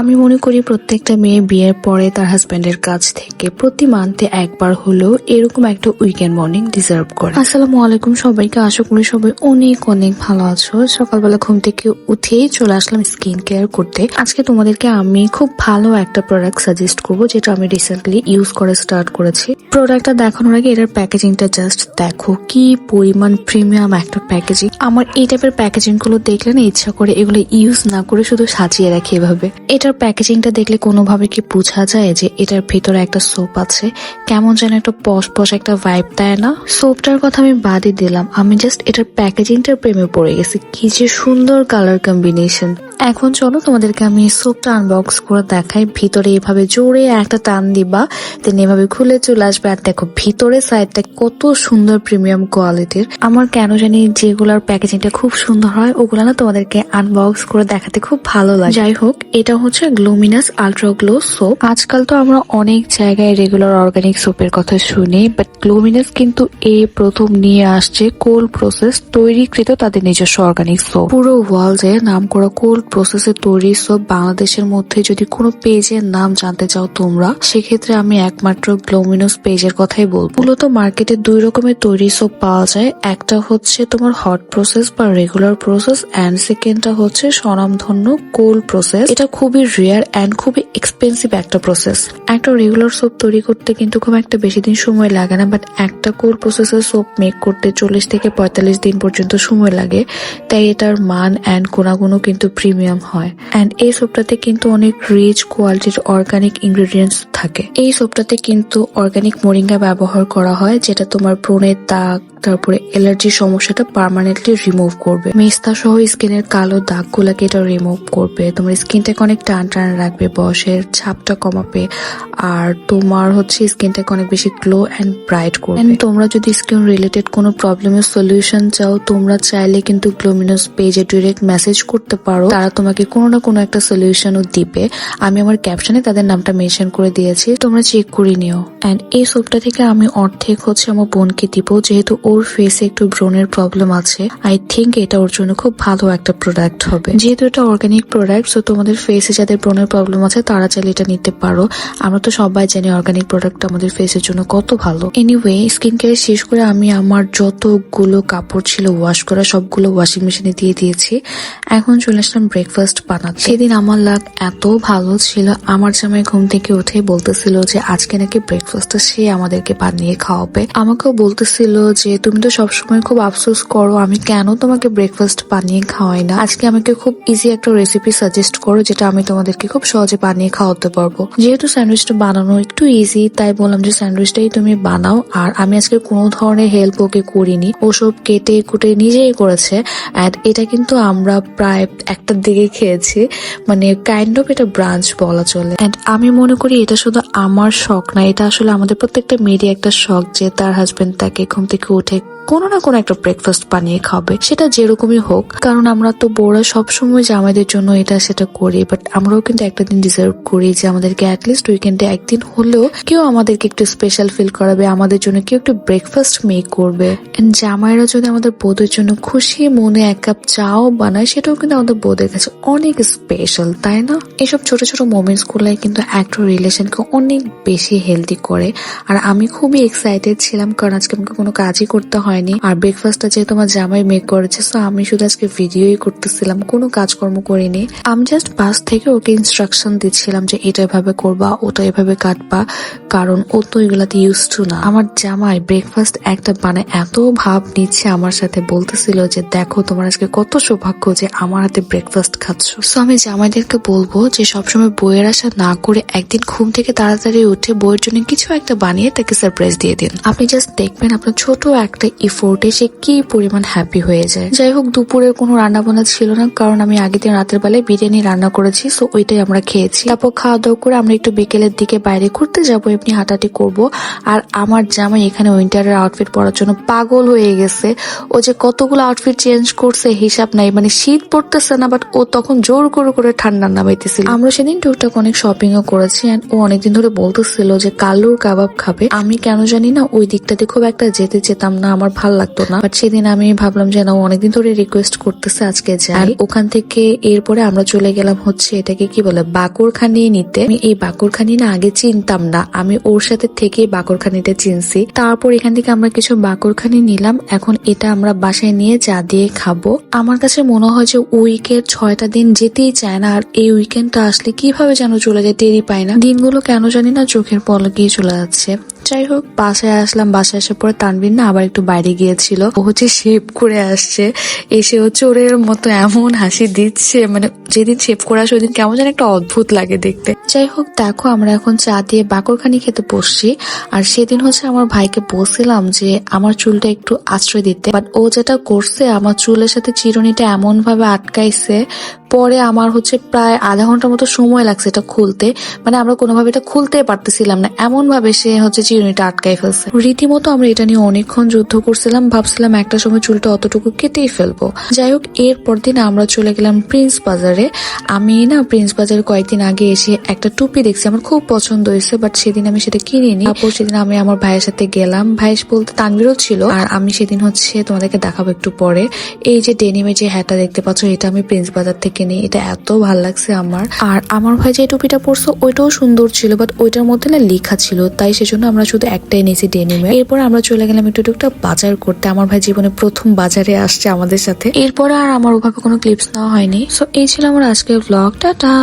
আমি মনে করি প্রত্যেকটা মেয়ে বিয়ের পরে তার হাজবেন্ডের কাছ থেকে প্রতি মান্থে একবার হলেও এরকম একটা উইকেন্ড মর্নিং ডিজার্ভ করে। আসসালামু আলাইকুম সবাইকে। আশা করি সবাই অনেক অনেক ভালো আছো। সকালবেলা ঘুম থেকে উঠেই চলে আসলাম স্কিন কেয়ার করতে। আজকে তোমাদেরকে আমি খুব ভালো একটা প্রোডাক্ট সাজেস্ট করব, যেটা আমি রিসেন্টলি ইউজ করে স্টার্ট করেছি। প্রোডাক্টটা দেখানোর আগে এটার প্যাকেজিংটা জাস্ট দেখো কি পরিমাণ প্রিমিয়াম একটা প্যাকেজিং আমার এই টাইপের প্যাকেজিংগুলো দেখলে না ইচ্ছা করে এগুলো ইউজ না করে শুধু সাজিয়ে রাখি এভাবে। এটার প্যাকেজিংটা দেখলে কোনোভাবে কি বোঝা যায় যে এটার ভেতরে একটা সোপ আছে? কেমন যেন একটা পশ পশ একটা ভাইব দেয় না? সোপটার কথা আমি বাদই দিলাম। আমি জাস্ট এটার প্যাকেজিংটার প্রেমে পড়ে গেছি। কি যে সুন্দর কালার কম্বিনেশন এখন চলো তোমাদেরকে আমি সোপটা আনবক্স করে দেখাই। ভিতরে এভাবে জোরে একটা টান দিবা দেন এভাবে খুলে চলে আসবে। আর দেখো ভিতরে সাইডটা কত সুন্দর প্রিমিয়াম কোয়ালিটির আমার কেন জানি যেগুলোর প্যাকেজিংটা খুব সুন্দর হয়, ওগুলো না তোমাদেরকে আনবক্স করে দেখাতে খুব ভালো লাগে। যাই হোক, এটা হচ্ছে গ্লুমিনাস আলট্রা গ্লো সোপ আজকাল তো আমরা অনেক জায়গায় রেগুলার অর্গানিক সোপের কথা শুনি বাট গ্লুমিনাস কিন্তু এই প্রথম নিয়ে আসছে কোল্ড প্রসেস তৈরিকৃত তাদের নিজস্ব অর্গানিক সোপ পুরো ওয়ার্ল্ডে নাম করা কোল্ড প্রসেসে তৈরি সোপ বাংলাদেশের মধ্যে যদি কোনো পেজের নাম জানতে চাও তোমরা, সেক্ষেত্রে আমি একমাত্র গ্লোমিনাস পেজের কথাই বলব। মূলত মার্কেটে দুই রকমের তৈরি সোপ পাওয়া যায়। একটা হচ্ছে তোমার হট প্রসেস বা রেগুলার প্রসেস অ্যান্ড সেকেন্ডটা হচ্ছে স্বনামধন্য কোল্ড প্রসেস এটা খুবই রেয়ার অ্যান্ড খুবই এক্সপেন্সিভ একটা প্রসেস একটা রেগুলার সোপ তৈরি করতে কিন্তু খুব একটা বেশি দিন সময় লাগে না বাট একটা কোল্ড প্রসেসের সোপ মেক করতে চল্লিশ থেকে পঁয়তাল্লিশ দিন পর্যন্ত সময় লাগে। তাই এটার মান অ্যান্ড গুণাগুণও কিন্তু প্রিমিয়াম হয়। অ্যান্ড এই সোপটাতে কিন্তু অনেক রিচ কোয়ালিটির অর্গানিক ইনগ্রেডিয়েন্টস থাকে। এই সোপটাতে কিন্তু অর্গানিক মোরিঙ্গা ব্যবহার করা হয়, যেটা তোমার ব্রণের দাগ, তারপরে অ্যালার্জির সমস্যাটা পার্মানেন্টলি রিমুভ করবে। মেস্তা সহ স্কিনের কালো দাগগুলোকে এটা রিমুভ করবে। তোমার স্কিনটাকে অনেক টান টান রাখবে, বয়সের ছাপটা কমাবে, আর তোমার হচ্ছে স্কিনটাকে অনেক বেশি গ্লো অ্যান্ড ব্রাইট করবে। তোমরা যদি স্কিন রিলেটেড কোনো প্রবলেমের সলিউশন চাও, তোমরা চাইলে কিন্তু গ্লোমিনাস পেজে ডিরেক্ট মেসেজ করতে পারো। তারা তোমাকে কোনো না কোনো একটা সলিউশনও দিবে। আমি আমার ক্যাপশনে তাদের নামটা মেনশন করে দিয়েছি। তোমরা চেক করে নিও। অ্যান্ড এই সোপটা থেকে আমি অর্ধেক হচ্ছে আমার বোনকে দিব, যেহেতু ওর ফেসে একটু ব্রণের প্রবলেম আছে। আই থিঙ্ক এটা ওর জন্য খুব ভালো একটা প্রোডাক্ট হবে। যেহেতু এটা অর্গানিক প্রোডাক্ট সো তোমাদের ফেসে যাদের ব্রণের প্রবলেম আছে, তারা চাইলে এটা নিতে পারো। আমরা তো সবাই জানি অর্গানিক প্রোডাক্ট আমাদের ফেসের জন্য কত ভালো। এনিওয়ে স্কিন কেয়ার শেষ করে আমি আমার যতগুলো কাপড় ছিল ওয়াশ করা, সবগুলো ওয়াশিং মেশিনে দিয়ে দিয়েছি। এখন চলে আসলাম ব্রেকফাস্ট বানাতে। সেদিন আমার লাগ এত ভালো ছিল, আমার জামাই ঘুম থেকে উঠে বলতেছিল যে, আজকে নাকি ব্রেকফাস্টটা সে আমাদেরকে বানিয়ে খাওয়াবে। আমাকেও বলতেছিল যে, তুমি তো সবসময় খুব আফসোস করো, আমি কেন তোমাকে ব্রেকফাস্ট বানিয়ে খাওয়াই না? আজকে আমাকে খুব ইজি একটা রেসিপি সাজেস্ট করো, যেটা আমি তোমাদেরকে খুব সহজে বানিয়ে খাওয়াতে পারব। যেহেতু স্যান্ডউইচটা বানানো একটু ইজি তাই বললাম যে, স্যান্ডউইচটাই তুমি বানাও। আর আমি আজকে কোনো ধরনের হেল্প ওকে করিনি। ওসব কেটে কুটে নিজেই করেছে। এটা কিন্তু আমরা প্রায় একটার দিকে খেয়েছি মানে কাইন্ড অফ এটা ব্রাঞ্চ বলা চলে। অ্যান্ড আমি মনে করি এটা শুধু আমার শখ না, এটা আসলে আমাদের প্রত্যেকটা মেয়েরই একটা শখ যে তার হাজবেন্ড তাকে ঘুম থেকে উঠে কোনো না কোনো একটা ব্রেকফাস্ট বানিয়ে খাবে। সেটা যেরকমই হোক, কারণ আমরা তো বড়রা সবসময় জামাইদের জন্য এটা সেটা করি বাট আমরাও কিন্তু একটা দিন ডিজার্ভ করি যে আমাদেরকে অ্যাটলিস্ট উইকেন্ডে একদিন হলেও কেউ আমাদেরকে একটু স্পেশাল ফিল করাবে, আমাদের জন্য কেউ একটু ব্রেকফাস্ট মেক করবে। জামাইরা যদি আমাদের বোধের জন্য খুশি মনে এক কাপ চাও বানায়, সেটাও কিন্তু আমাদের বোধের কাছে অনেক স্পেশাল তাই না? এসব ছোট ছোট মোমেন্টসগুলো কিন্তু একটা রিলেশনকে অনেক বেশি হেলদি করে। আর আমি খুবই এক্সাইটেড ছিলাম কারণ আজকে আমাকে কোনো কাজই করতে হয়নি। আর ব্রেকফাস্টটা যেহেতু আমার জামাই মেক করেছে সো আমি শুধু আজকে ভিডিওই করতেছিলাম, কোনো কাজকর্ম করিনি। আমি জাস্ট বাস থেকে ওকে ইনস্ট্রাকশন দিচ্ছিলাম যে এটা এভাবে করবা, ওটা এভাবে কাটবা, কারণ ও তো এগুলাতে ইউজ টু না। আমার জামাই ব্রেকফাস্ট একটা বানায় এত ভাব নিচ্ছে আমার সাথে, বলতেছিল যে দেখো তোমার আজকে কত সৌভাগ্য যে আমার হাতে ব্রেকফাস্ট খাচ্ছ? সো আমি জামাইদেরকে বলব যে সবসময় বইয়ের আশা না করে একদিন ঘুম থেকে তাড়াতাড়ি উঠে বইয়ের জন্য কিছু একটা বানিয়ে তাকে সারপ্রাইজ দিয়ে দিন। আপনি জাস্ট দেখবেন আপনার ছোট একটা ইফোর্টে সে কি পরিমাণ হ্যাপি হয়ে যায়। যাই হোক, দুপুরের কোনো রান্না বান্না ছিল না, কারণ আমি আগের দিন রাতের বেলায় বিরিয়ানি রান্না করেছি সো ওইটাই আমরা খেয়েছি। তারপর খাওয়া দাওয়া করে আমরা একটু বিকেলের দিকে বাইরে ঘুরতে যাব, এমনি হাঁটাহাঁটি করব। আর আমার জামাই এখানে উইন্টারের আউটফিট পরার জন্য পাগল হয়ে গেছে। ও যে কতগুলো আউটফিট চেঞ্জ করছে, হিসাব নাই মানে শীত পড়তেছে না বাট ও তখন জোর করে করে ঠান্ডা নামাইতেছিল। আমরা সেদিন টুকটাক অনেক শপিং ও করেছি and ও অনেকদিন ধরে বলতেছিল যে কালুর কাবাব খাবে। আমি কেন জানি না, ওই দিকটাতে খুব একটা যেতে যেতাম না, আমার ভালো লাগতো না। বাট সেদিন আমি ভাবলাম যে না অনেকদিন ধরে রিকোয়েস্ট করতেছে আজকে যাই ওখান থেকে এরপরে আমরা চলে গেলাম হচ্ছে এটাকে কি বলে, বাকুরখানি নিতে। আমি এই বাকুরখানি না আগে চিনতাম না। আমি ওর সাথে থেকে বাকুরখানিটা চিনছি। তারপর এখান থেকে আমরা কিছু বাকুরখানি নিলাম। এখন এটা আমরা বাসায় নিয়ে চা দিয়ে খাব। আমার কাছে মনে হয় যে উইকের ছয়টা দিন যেতেই চায় না, আর এই উইকেন্ডটা আসলে কীভাবে যেন চলে যায় টেরি পায় না। দিনগুলো কেন জানি না চোখের পল গিয়ে চলে যাচ্ছে। যাই হোক, বাসায় আসলাম, বাসায় আসার পরে তানবিন না আবার একটু বাইরে গিয়েছিল। ও হচ্ছে শেভ করে আসছে। এসে ও চোরের মতো এমন হাসি দিচ্ছে। মানে যেদিন শেভ করে আসে ওইদিন কেমন যেন একটা অদ্ভুত লাগে দেখতে। যাই হোক, দেখো আমরা এখন চা দিয়ে বাকরখানি খেতে বসছি। আর সেদিন হচ্ছে আমার ভাইকে বলছিলাম যে, আমার চুলটা একটু আশ্রয় দিতে। বাট ও যেটা করছে, আমার চুলের সাথে চিরুনিটা এমন ভাবে আটকাইছে পরে আমার হচ্ছে প্রায় আধা ঘণ্টার মতো সময় লাগছে এটা খুলতে। মানে আমরা কোনোভাবে এটা খুলতে পারতেছিলাম না। এমন ভাবে সে হচ্ছে চিরুনিটা আটকাই ফেলছে। রীতিমতো আমরা এটা নিয়ে অনেকক্ষণ যুদ্ধ করছিলাম। ভাবছিলাম একটা সময় চুলটা অতটুকু কেটেই ফেলব। যাই হোক, এরপর দিন আমরা চলে গেলাম প্রিন্স বাজারে। আমি না প্রিন্স বাজারে কয়েকদিন আগে এসে একটা টুপি দেখছি। আমার খুব পছন্দ হয়েছে বাট সেদিন আমি সেটা কিনিনি। তারপর সেদিন আমি আমার ভাইয়ের সাথে গেলাম। ভাইস বলতে তানবিরও ছিল। আর আমি সেদিন হচ্ছে তোমাদেরকে দেখাবো একটু পরে। এই যে ডেনিমের যে হ্যাটা দেখতে পাচ্ছ, এটা আমি প্রিন্স বাজার থেকে নিই এটা এত ভালো লাগছে আমার। আর আমার ভাই যে টুপিটা পরছো, ওইটাও সুন্দর ছিল বাট ওইটার মধ্যে না লেখা ছিল, তাই সেজন্য আমরা শুধু একটাই নিয়েছি ডেনিমে এরপর আমরা চলে গেলাম একটু টুকটা বাজার করতে। আমার ভাই জীবনে প্রথম বাজারে আসছে আমাদের সাথে। এরপরে আর আমার ওভাবে কোনো ক্লিপস নেওয়া হয়নি। সো এই ছিল আমার আজকের ব্লগ টাটা!